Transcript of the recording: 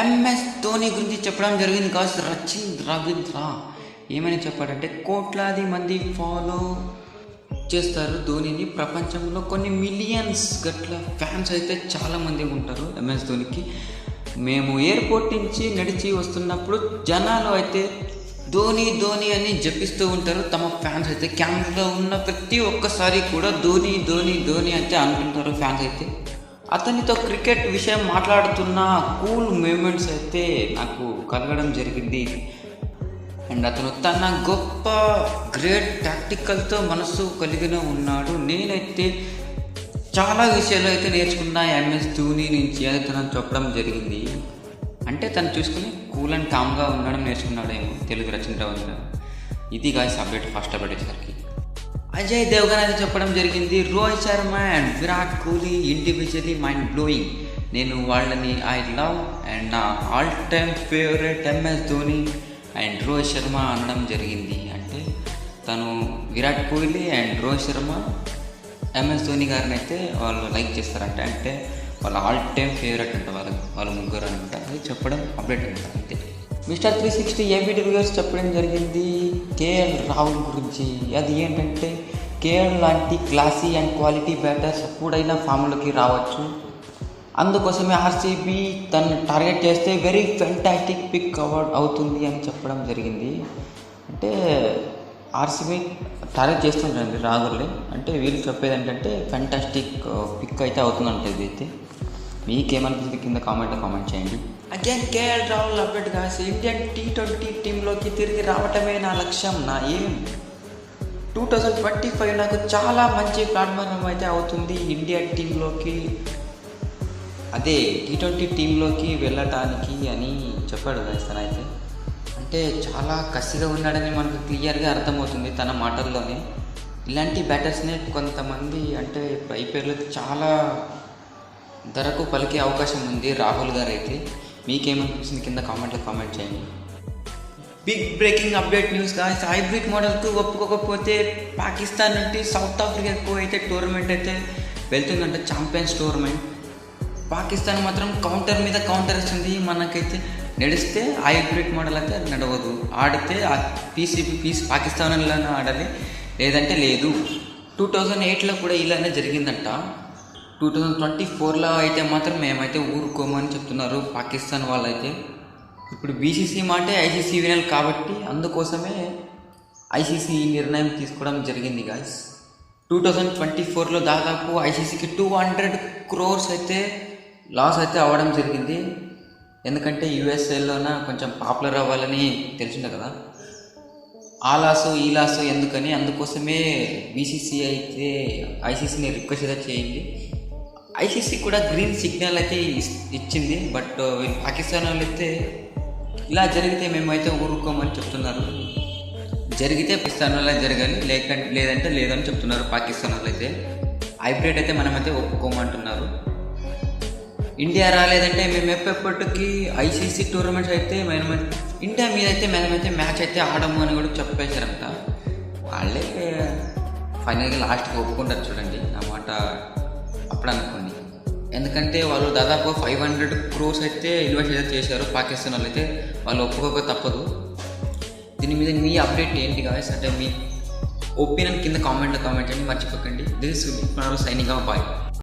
MS Dhoni గురించి చెప్పడం జరిగింది కాదు రచిన్ రవీంద్ర. ఏమని చెప్పాడంటే కోట్లాది మంది ఫాలో చేస్తారు ధోనిని. ప్రపంచంలో కొన్ని మిలియన్స్ గట్ల ఫ్యాన్స్ అయితే చాలామంది ఉంటారు ఎంఎస్ ధోనికి మేము ఎయిర్పోర్ట్ నుంచి నడిచి వస్తున్నప్పుడు జనాలు అయితే ధోని ధోని అని జపిస్తూ ఉంటారు. తమ ఫ్యాన్స్ అయితే క్యాంప్లో ఉన్న ప్రతి ఒక్కసారి కూడా ధోని ధోని ధోని అయితే అనుకుంటారు ఫ్యాన్స్ అయితే. అతనితో క్రికెట్ విషయం మాట్లాడుతున్న కూల్ మూమెంట్స్ అయితే నాకు కలగడం జరిగింది. అండ్ అతను తన గొప్ప గ్రేట్ టాక్టికల్తో మనసు కలిగిన ఉన్నాడు. నేనైతే చాలా విషయాలు అయితే నేర్చుకున్నా ఎంఎస్ ధోని నుంచి అది తను చెప్పడం జరిగింది. అంటే తను చూసుకుని కూల్ అండ్ కామ్గా ఉండడం నేర్చుకున్నాడేమో తెలుగు రచన ఇది guys update first update Ajay Devgan అయితే చెప్పడం జరిగింది. Rohit Sharma and Virat Kohli individually mind blowing నేను వాళ్ళని ఐ లవ్ అండ్ నా all time favourite MS Dhoni and Rohit Sharma అనడం జరిగింది. అంటే తను విరాట్ కోహ్లీ అండ్ రోహిత్ శర్మ ఎంఎస్ ధోని గారిని అయితే వాళ్ళు లైక్ చేస్తారంట. అంటే వాళ్ళ ఆల్ టైమ్ ఫేవరెట్ అంట వాళ్ళ వాళ్ళ ముగ్గురు అనమాట. అది చెప్పడం అప్డేట్ అంట. అంతే. మిస్టర్ త్రీ సిక్స్టీ ఏబిటి రివ్యూస్ చెప్పడం జరిగింది. కేఎల్ రాహుల్ గురించి. అది ఏంటంటే కేఎల్ లాంటి క్లాసీ అండ్ క్వాలిటీ బ్యాటర్స్ ఎప్పుడైనా ఫామ్లోకి రావచ్చు. అందుకోసమే ఆర్సీబీ తను టార్గెట్ చేస్తే వెరీ ఫెంటాస్టిక్ పిక్ అవార్డ్ అవుతుంది అని చెప్పడం జరిగింది. అంటే ఆర్సీబీ టార్గెట్ చేస్తుంటారండి రాహుల్ని. అంటే వీళ్ళు చెప్పేది ఏంటంటే ఫెంటాస్టిక్ పిక్ uh, అయితే అవుతుందంట ఇది అయితే మీకేమనిపిస్తుంది? కింద కామెంట్ కామెంట్ చేయండి. అగైన్ కేఎల్ రాహుల్ అప్డేట్ కాసి ఇండియన్ టీ ట్వంటీ టీంలోకి తిరిగి రావటమే నా లక్ష్యం నా ఏం టూ థౌజండ్ ట్వంటీ ఫైవ్ నాకు చాలా మంచి ప్లాట్ఫామ్ అయితే అవుతుంది ఇండియా టీంలోకి అదే టీ ట్వంటీ టీంలోకి వెళ్ళటానికి అని చెప్పాడు తన అయితే అంటే చాలా కసిగా ఉన్నాడని మనకు క్లియర్గా అర్థమవుతుంది తన మాటల్లోనే. ఇలాంటి బ్యాటర్స్నే కొంతమంది అంటే ఇప్పుడు ఐపీఎల్లో చాలా ధరకు పలికే అవకాశం ఉంది రాహుల్ గారు అయితే మీకేమనిపిస్తుంది? కింద కామెంట్లో కామెంట్ చేయండి. Big breaking update news guys hybrid మోడల్కు ఒప్పుకోకపోతే పాకిస్తాన్ నుండి సౌత్ ఆఫ్రికాకు అయితే టోర్నమెంట్ అయితే వెళ్తుందంట ఛాంపియన్స్ టోర్నమెంట్ పాకిస్తాన్ మాత్రం కౌంటర్ మీద కౌంటర్ వస్తుంది మనకైతే నడిస్తే హైబ్రిడ్ మోడల్ అయితే నడవదు. ఆడితే ఆ పీసీపీ పీస్ పాకిస్తాన్లోనే ఆడాలి. లేదంటే లేదు. టూ థౌజండ్ ఎయిట్లో కూడా ఇలానే జరిగిందంట. టూ థౌజండ్ ట్వంటీ ఫోర్లో అయితే మాత్రం మేమైతే ఊరుకోమని చెప్తున్నారు పాకిస్తాన్ వాళ్ళైతే. ఇప్పుడు బీసీసీ మాటే ఐసీసీ వినాలి కాబట్టి అందుకోసమే ఐసీసీ ఈ నిర్ణయం తీసుకోవడం జరిగింది గాయస్ టూ థౌజండ్ ట్వంటీ ఫోర్లో దాదాపు ఐసీసీకి టూ హండ్రెడ్ క్రోర్స్ అయితే లాస్ అయితే అవ్వడం జరిగింది. ఎందుకంటే యూఎస్ఏలోన కొంచెం పాపులర్ అవ్వాలని తెలిసిండే కదా. ఆ లాసు ఈ లాసు ఎందుకని అందుకోసమే బీసీసీ అయితే ఐసీసీని రిక్వెస్ట్ అయితే చేయండి. ఐసీసీ కూడా గ్రీన్ సిగ్నల్ అయితే ఇచ్చింది బట్ uh, పాకిస్తాన్ వాళ్ళు అయితే ఇలా జరిగితే మేమైతే ఊరుకోమని చెప్తున్నారు. జరిగితే పాకిస్తాన్ వల్ల జరగాలి లేకంటే లేదంటే లేదని చెప్తున్నారు పాకిస్తాన్ వాళ్ళు అయితే హైబ్రిడ్ అయితే మనమైతే ఒప్పుకోమంటున్నారు. ఇండియా రాలేదంటే మేము ఎప్పటికీ ఐసీసీ టోర్నమెంట్స్ అయితే మేము ఇండియా మీద అయితే మేమైతే మ్యాచ్ అయితే ఆడము అని కూడా చెప్పేశారంట. వాళ్ళే ఫైనల్గా లాస్ట్కి ఒప్పుకుంటారు చూడండి నా మాట అప్పుడు అనుకోండి ఎందుకంటే వాళ్ళు దాదాపు ఫైవ్ హండ్రెడ్ క్రోర్స్ అయితే ఇన్వెస్ట్ అయితే చేశారు పాకిస్తాన్ వాళ్ళు అయితే వాళ్ళు ఒప్పుకోక తప్పదు. దీని మీద మీ అప్డేట్ ఏంటి కావాలి అంటే మీ ఒపీనియన్ కింద కామెంట్లో కామెంట్ చేయండి మర్చిపోకండి. This signing bye